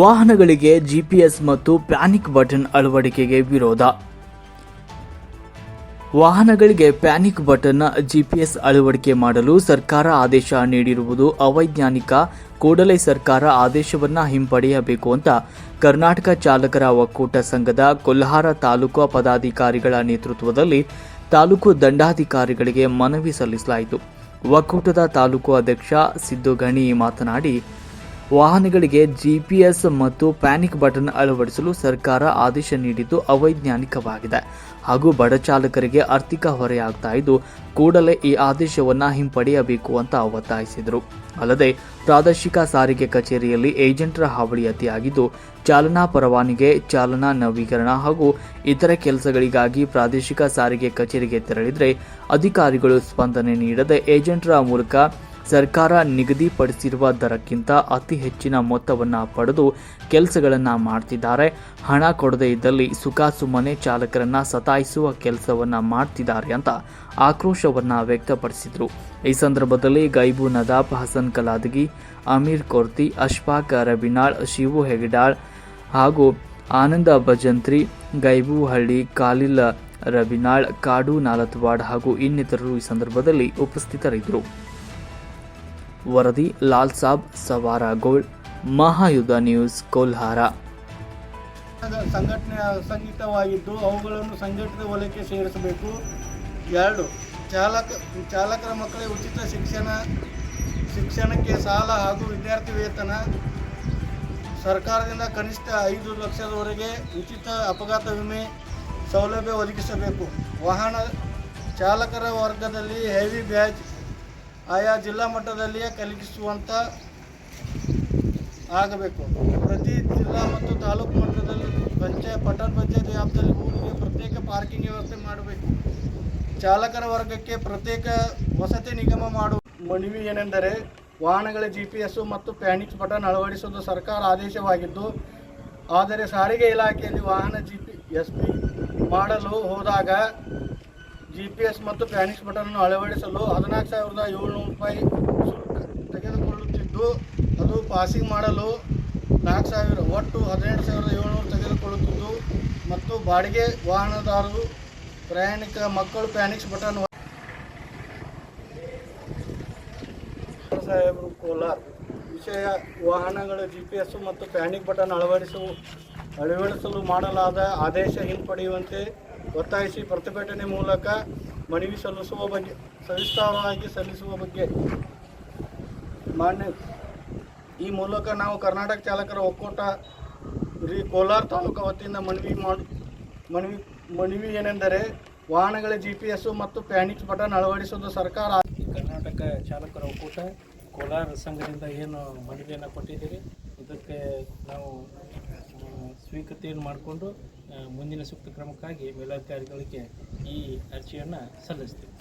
ವಾಹನಗಳಿಗೆ ಜಿಪಿಎಸ್ ಮತ್ತು panic button ಅಳವಡಿಕೆಗೆ ವಿರೋಧ. ವಾಹನಗಳಿಗೆ ಪ್ಯಾನಿಕ್ ಬಟನ್ ಜಿಪಿಎಸ್ ಅಳವಡಿಕೆ ಮಾಡಲು ಸರ್ಕಾರ ಆದೇಶ ನೀಡಿರುವುದು ಅವೈಜ್ಞಾನಿಕ. ಕೂಡಲೇ ಸರ್ಕಾರ ಆದೇಶವನ್ನ ಹಿಂಪಡೆಯಬೇಕು ಅಂತ ಕರ್ನಾಟಕ ಚಾಲಕರ ಒಕ್ಕೂಟ ಸಂಘದ ಕೊಲ್ಹಾರ ತಾಲೂಕು ಪದಾಧಿಕಾರಿಗಳ ನೇತೃತ್ವದಲ್ಲಿ ತಾಲೂಕು ದಂಡಾಧಿಕಾರಿಗಳಿಗೆ ಮನವಿ ಸಲ್ಲಿಸಲಾಯಿತು. ಒಕ್ಕೂಟದ ತಾಲೂಕು ಅಧ್ಯಕ್ಷ ಸಿದ್ದು ಗಣಿ ಮಾತನಾಡಿ ವಾಹನಗಳಿಗೆ ಜಿಪಿಎಸ್ ಮತ್ತು ಪ್ಯಾನಿಕ್ ಬಟನ್ ಅಳವಡಿಸಲು ಸರ್ಕಾರ ಆದೇಶ ನೀಡಿದ್ದು ಅವೈಜ್ಞಾನಿಕವಾಗಿದೆ. ಹಾಗೂ ಬಡ ಚಾಲಕರಿಗೆ ಆರ್ಥಿಕ ಹೊರೆಯಾಗ್ತಾ ಇದ್ದು, ಕೂಡಲೇ ಈ ಆದೇಶವನ್ನ ಹಿಂಪಡೆಯಬೇಕು ಅಂತ ಒತ್ತಾಯಿಸಿದರು. ಅಲ್ಲದೆ, ಪ್ರಾದೇಶಿಕ ಸಾರಿಗೆ ಕಚೇರಿಯಲ್ಲಿ ಏಜೆಂಟರ ಹಾವಳಿ ಅತಿಯಾಗಿದ್ದು, ಚಾಲನಾ ಪರವಾನಿಗೆ ಚಾಲನಾ ನವೀಕರಣ ಹಾಗೂ ಇತರ ಕೆಲಸಗಳಿಗಾಗಿ ಪ್ರಾದೇಶಿಕ ಸಾರಿಗೆ ಕಚೇರಿಗೆ ತೆರಳಿದರೆ ಅಧಿಕಾರಿಗಳು ಸ್ಪಂದನೆ ನೀಡದೆ ಏಜೆಂಟರ ಮೂಲಕ ಸರ್ಕಾರ ನಿಗದಿಪಡಿಸಿರುವ ದರಕ್ಕಿಂತ ಅತಿ ಹೆಚ್ಚಿನ ಮೊತ್ತವನ್ನು ಪಡೆದು ಕೆಲಸಗಳನ್ನು ಮಾಡ್ತಿದ್ದಾರೆ. ಹಣ ಕೊಡದೇ ಇದ್ದಲ್ಲಿ ಸುಖಾಸುಮ್ಮನೆ ಚಾಲಕರನ್ನು ಸತಾಯಿಸುವ ಕೆಲಸವನ್ನು ಮಾಡ್ತಿದ್ದಾರೆ ಅಂತ ಆಕ್ರೋಶವನ್ನು ವ್ಯಕ್ತಪಡಿಸಿದರು. ಈ ಸಂದರ್ಭದಲ್ಲಿ ಗೈಬು ನದಾಬ್, ಹಸನ್ ಕಲಾದಗಿ, ಅಮೀರ್ ಕೊರ್ತಿ, ಅಶ್ಫಾಕ್ ರಬಿನಾಳ್, ಶಿವು ಹೆಗಡಾಳ್ ಹಾಗೂ ಆನಂದ ಭಜಂತ್ರಿ ಗೈಬುಹಳ್ಳಿ ಕಾಲಿಲ್ ರಬಿನಾಳ್, ಕಾಡು ನಾಲತ್ವಾಡ್ ಹಾಗೂ ಇನ್ನಿತರರು ಈ ಸಂದರ್ಭದಲ್ಲಿ ಉಪಸ್ಥಿತರಿದ್ದರು. ವರದಿ, ಲಾಲ್ ಸಾಬ್, ಸವಾರ ಗೋಲ್ಡ್ ಮಹಾಯುದ್ಧ ನ್ಯೂಸ್, ಕೋಲ್ಹಾರ. ಸಂಘಟನೆ ಅಸಂಘಟಿತವಾಗಿದ್ದು, ಅವುಗಳನ್ನು ಸಂಘಟಿತ ವಲಯಕ್ಕೆ ಸೇರಿಸಬೇಕು. ಎರಡು, ಚಾಲಕ, ಚಾಲಕರ ಮಕ್ಕಳಿಗೆ ಉಚಿತ ಶಿಕ್ಷಣ, ಶಿಕ್ಷಣಕ್ಕೆ ಸಾಲ ಹಾಗೂ ವಿದ್ಯಾರ್ಥಿ ವೇತನ. ಸರ್ಕಾರದಿಂದ ಕನಿಷ್ಠ ಐದು ಲಕ್ಷದವರೆಗೆ ಉಚಿತ ಅಪಘಾತ ವಿಮೆ ಸೌಲಭ್ಯ ಒದಗಿಸಬೇಕು. ವಾಹನ ಚಾಲಕರ ವರ್ಗದಲ್ಲಿ ಹೆವಿ ಬ್ಯಾಜ್ ಆಯಾ ಜಿಲ್ಲಾ ಮಟ್ಟದಲ್ಲಿಯೇ ಕಲಿಸುವಂಥ ಆಗಬೇಕು. ಪ್ರತಿ ಜಿಲ್ಲಾ ಮತ್ತು ತಾಲೂಕು ಮಟ್ಟದಲ್ಲಿ ಪಂಚಾಯತ್, ಪಟ್ಟಣ ಪಂಚಾಯತ್ ವ್ಯಾಪ್ತಿಯಲ್ಲಿ ಊರಿಗೆ ಪ್ರತ್ಯೇಕ ಪಾರ್ಕಿಂಗ್ ವ್ಯವಸ್ಥೆ ಮಾಡಬೇಕು. ಚಾಲಕರ ವರ್ಗಕ್ಕೆ ಪ್ರತ್ಯೇಕ ವಸತಿ ನಿಗಮ ಮಾಡುವ ಮನವಿ ಏನೆಂದರೆ ವಾಹನಗಳ ಜಿ ಪಿ ಎಸ್ಸು ಮತ್ತು ಪ್ಯಾನಿಕ್ಸ್ ಬಟನ್ ಅಳವಡಿಸುವುದು ಸರ್ಕಾರ ಆದೇಶವಾಗಿದ್ದು, ಆದರೆ ಸಾರಿಗೆ ಇಲಾಖೆಯಲ್ಲಿ ವಾಹನ ಜಿ ಪಿ ಎಸ್ ಪಿ ಮಾಡಲು ಹೋದಾಗ ಜಿ ಪಿ ಎಸ್ ಮತ್ತು ಪ್ಯಾನಿಕ್ಸ್ ಬಟನ್ ಅಳವಡಿಸಲು ಹದಿನಾಲ್ಕು ಸಾವಿರದ ಏಳ್ನೂರು ರೂಪಾಯಿ ಶುಲ್ಕ ತೆಗೆದುಕೊಳ್ಳುತ್ತಿದ್ದು, ಅದು ಪಾಸಿಂಗ್ ಮಾಡಲು ನಾಲ್ಕು ಸಾವಿರ, ಒಟ್ಟು ಹದಿನೆಂಟು ಸಾವಿರದ ಏಳ್ನೂರು ತೆಗೆದುಕೊಳ್ಳುತ್ತಿದ್ದು ಮತ್ತು ಬಾಡಿಗೆ ವಾಹನದಾರರು, ಪ್ರಯಾಣಿಕ ಮಕ್ಕಳು ಪ್ಯಾನಿಕ್ಸ್ ಬಟನ್ ಸಾಹೇಬರು, ಕೋಲಾರ್. ವಿಷಯ, ವಾಹನಗಳ ಜಿ ಪಿ ಎಸ್ ಮತ್ತು ಪ್ಯಾನಿಕ್ ಬಟನ್ ಅಳವಡಿಸಲು ಅಳವಡಿಸಲು ಮಾಡಲಾದ ಆದೇಶ ಹಿಂಪಡೆಯುವಂತೆ ಒತ್ತಾಯಿಸಿ ಪ್ರತಿಭಟನೆ ಮೂಲಕ ಮನವಿ ಸಲ್ಲಿಸುವ ಬಗ್ಗೆ, ಸವಿಸ್ತಾರವಾಗಿ ಸಲ್ಲಿಸುವ ಬಗ್ಗೆ ಮಾನ್ಯ, ಈ ಮೂಲಕ ನಾವು ಕರ್ನಾಟಕ ಚಾಲಕರ ಒಕ್ಕೂಟ ರೀ ಕೋಲಾರ ತಾಲೂಕು ವತಿಯಿಂದ ಮನವಿ ಮಾಡಿ, ಮನವಿ ಮನವಿ ಏನೆಂದರೆ ವಾಹನಗಳ ಜಿ ಪಿ ಎಸ್ಸು ಮತ್ತು ಪ್ಯಾನಿಕ್ಸ್ ಬಟನ್ ಅಳವಡಿಸುವುದು ಸರ್ಕಾರ ಕರ್ನಾಟಕ ಚಾಲಕರ ಒಕ್ಕೂಟ ಕೋಲಾರ ಸಂಘದಿಂದ ಏನು ಮನವಿಯನ್ನು ಕೊಟ್ಟಿದ್ದೀರಿ? ಇದಕ್ಕೆ ನಾವು ಸ್ವೀಕೃತಿಯನ್ನು ಮಾಡಿಕೊಂಡು ಮುಂದಿನ ಸೂಕ್ತ ಕ್ರಮಕ್ಕಾಗಿ ಮೇಲಾಧಿಕಾರಿಗಳಿಗೆ ಈ ಅರ್ಜಿಯನ್ನು ಸಲ್ಲಿಸ್ತೀವಿ.